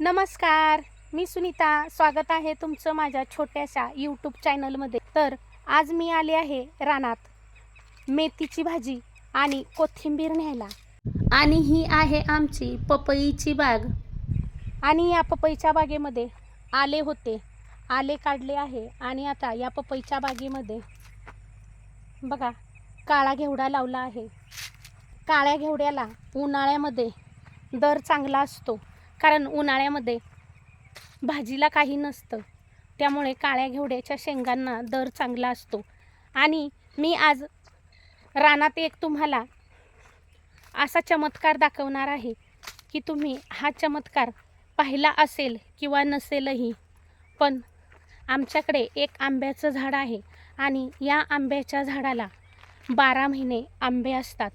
नमस्कार मी सुनीता. स्वागत आहे तुमचं माझ्या छोट्याशा यूट्यूब चॅनलमध्ये तर आज मी आले आहे रानात. मेथीची भाजी आणि कोथिंबीर न्यायला. आणि ही आहे आमची पपईची बाग. आणि या पपईच्या बागेमध्ये आले होते. आले काढले आहे आणि आता या पपईच्या बागेमध्ये बघा काळा घेवडा लावला आहे. काळ्या घेवड्याला उन्हाळ्यामध्ये दर चांगला असतो. कारण उन्हाळ्यामध्ये भाजीला काही नसतं. त्यामुळे काळ्या घेवड्याच्या शेंगांना दर चांगला असतो. आणि मी आज रानात एक तुम्हाला असा चमत्कार दाखवणार आहे की तुम्ही हा चमत्कार पाहिला असेल किंवा नसेलही. पण आमच्याकडे एक आंब्याचं झाड आहे आणि या आंब्याच्या झाडाला बारा महिने आंबे असतात.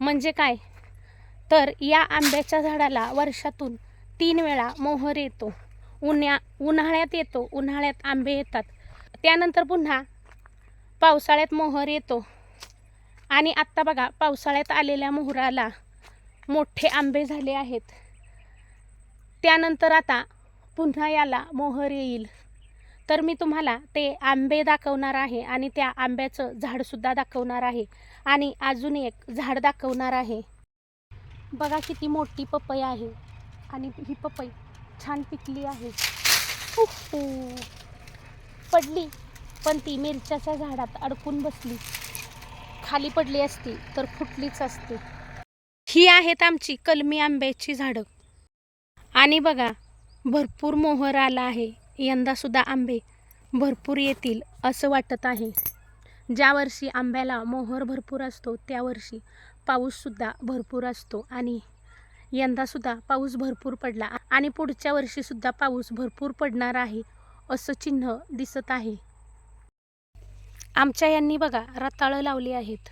म्हणजे काय? तर या आंब्याच्या झाडाला वर्षातून तीन वेळा मोहर येतो. उन्हा उन्हाळ्यात येतो उन्हाळ्यात आंबे येतात. त्यानंतर पुन्हा पावसाळ्यात मोहर येतो. आणि आत्ता बघा पावसाळ्यात आलेल्या मोहराला मोठे आंबे झाले आहेत. त्यानंतर आता पुन्हा याला मोहर येईल. तर मी तुम्हाला ते आंबे दाखवणार आहे आणि त्या आंब्याचं झाडसुद्धा दाखवणार आहे. आणि अजून एक झाड दाखवणार आहे. बघा किती मोठी पपई आहे. आणि ही पपई छान पिकली आहे. उह्हू. पडली पण ती मिरच्याच्या झाडात अडकून बसली. खाली पडली असती तर फुटलीच असते. ही आहेत आमची कलमी आंब्याची झाडं. आणि बघा भरपूर मोहर आला आहे. यंदासुद्धा आंबे भरपूर येतील असं वाटत आहे. ज्या वर्षी आंब्याला मोहर भरपूर असतो त्या वर्षी पाऊससुद्धा भरपूर असतो. आणि यंदासुद्धा पाऊस भरपूर पडला आणि पुढच्या वर्षीसुद्धा पाऊस भरपूर पडणार आहे असं चिन्ह दिसत आहे. आमच्या यांनी बघा रताळं लावली आहेत.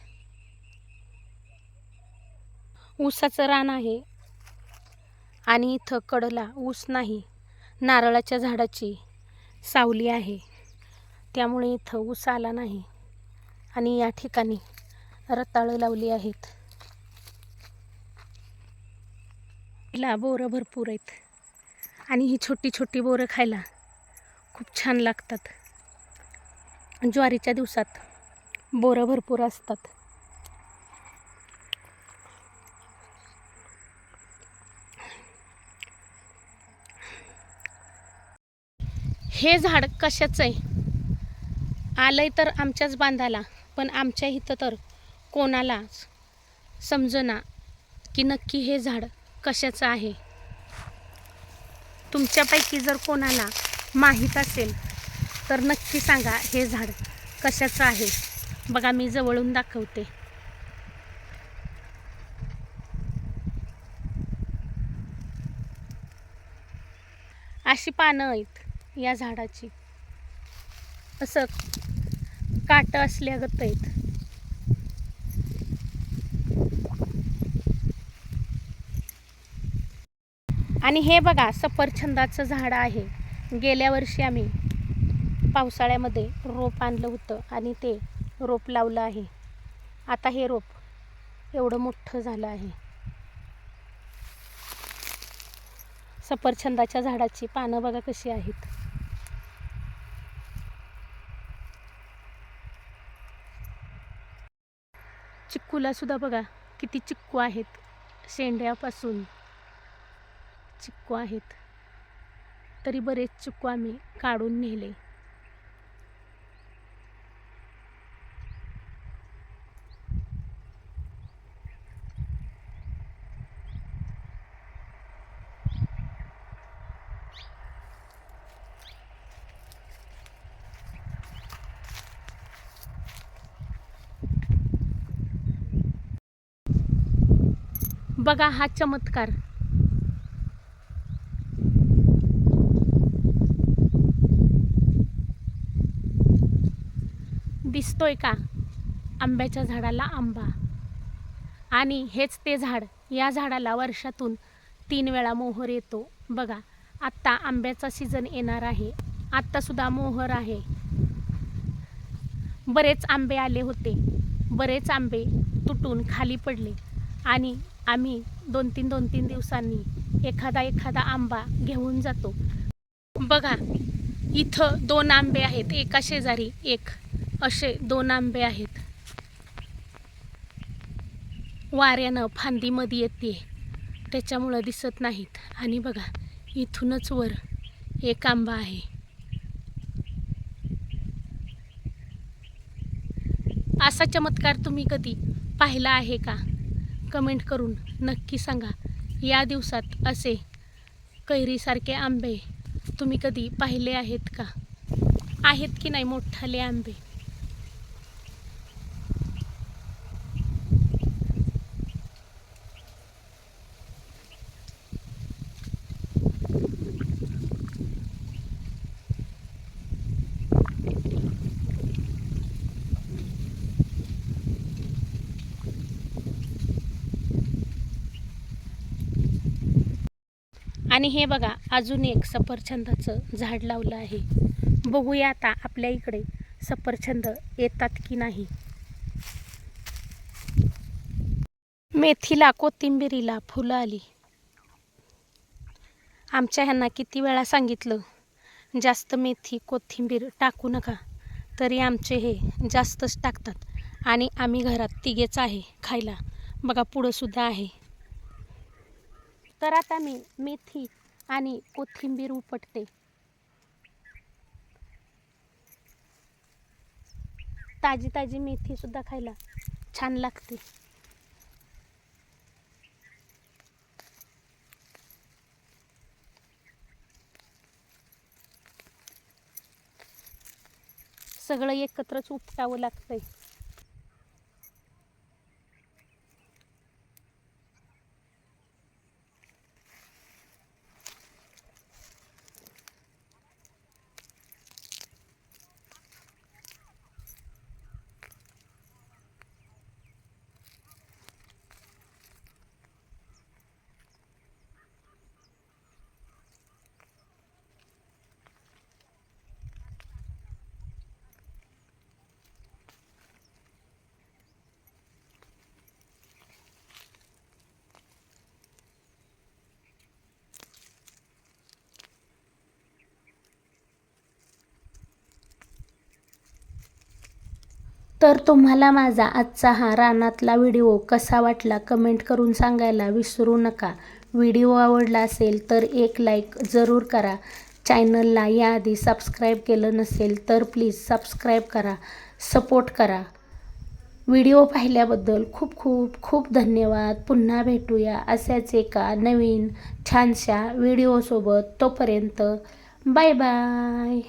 ऊसाचं रान आहे आणि इथं कडला ऊस नाही नारळाच्या झाडाची सावली आहे. त्यामुळे इथं ऊस आला नाही आणि या ठिकाणी रताळं लावली आहेत. ला बोरं भरपूर आहेत. आणि ही छोटी छोटी बोरं खायला खूप छान लागतात. ज्वारीच्या दिवसात बोरं भरपूर असतात. हे झाड कशाचं आहे आलंय तर आमच्याच बांधाला पण आमच्या इथं तर कोणालाच समजना की नक्की हे झाड कशाचं आहे? तुमच्यापैकी जर कोणाला माहीत असेल तर नक्की सांगा हे झाड कशाचं आहे. बघा मी जवळून दाखवते. अशी पानं आहेत या झाडाची. असं काट असल्यागत आहेत. आणि हे बघा सफरछंदाचं झाड आहे. गेल्या वर्षी आम्ही पावसाळ्यामध्ये रोप आणलं होतं आणि ते रोप लावलं आहे. आता हे रोप एवढं मोठं झालं आहे. सफरछंदाच्या झाडाची पानं बघा कशी आहेत. चिक्कूला सुद्धा बघा किती चिक्कू आहेत. शेंड्यापासून चिक्कू आहेत. तरी बरेच चिक्कू आम्ही काढून नेले. बघा हा चमत्कार. दिसतोय का? आंब्याच्या झाडाला आंबा. आणि हेच ते झाड या झाडाला वर्षातून तीन वेळा मोहर येतो. बघा आत्ता आंब्याचा सीझन येणार आहे. आत्तासुद्धा मोहर आहे. बरेच आंबे आले होते. बरेच आंबे तुटून खाली पडले. आणि आम्ही दोन तीन दोन तीन दिवसांनी एखादा एखादा आंबा घेऊन जातो. बघा इथं दोन आंबे आहेत. एका शेजारी एक. असे दोन आंबे आहेत. वाऱ्यानं फांदीमध्ये येते. त्याच्यामुळं दिसत नाहीत. आणि बघा इथूनच वर एक आंबा आहे. असा चमत्कार तुम्ही कधी पाहिला आहे का? कमेंट करून नक्की सांगा. या दिवसात असे कैरीसारखे आंबे तुम्ही कधी पाहिले आहेत का? आहेत की नाही मोठाले आंबे? आणि हे बघा अजून एक सफरचंदाचं झाड लावलं आहे. बघूया आता आपल्या इकडे सफरचंद येतात की नाही. मेथीला कोथिंबिरीला फुलं आली. आमच्या ह्यांना किती वेळा सांगितलं जास्त मेथी कोथिंबीर टाकू नका तरी आमचे हे जास्तच टाकतात आणि आम्ही घरात तिघेच आहे खायला. बघा पुढंसुद्धा आहे. तर आता मी मेथी आणि कोथिंबीर उपटते. ताजी ताजी मेथी सुद्धा खायला छान लागते. सगळं एकत्रच उपटावं लागतंय. तर तुम्हाला माझा आजचा हा रानातला व्हिडिओ कसा वाटला कमेंट करून सांगायला विसरू नका. व्हिडिओ आवडला असेल तर एक लाईक जरूर करा. चॅनलला याआधी सबस्क्राईब केलं नसेल तर प्लीज सबस्क्राईब करा सपोर्ट करा. व्हिडिओ पाहिल्याबद्दल खूप खूप खूप धन्यवाद. पुन्हा भेटूया अशाच एका नवीन छानशा व्हिडिओसोबत. तोपर्यंत बाय बाय.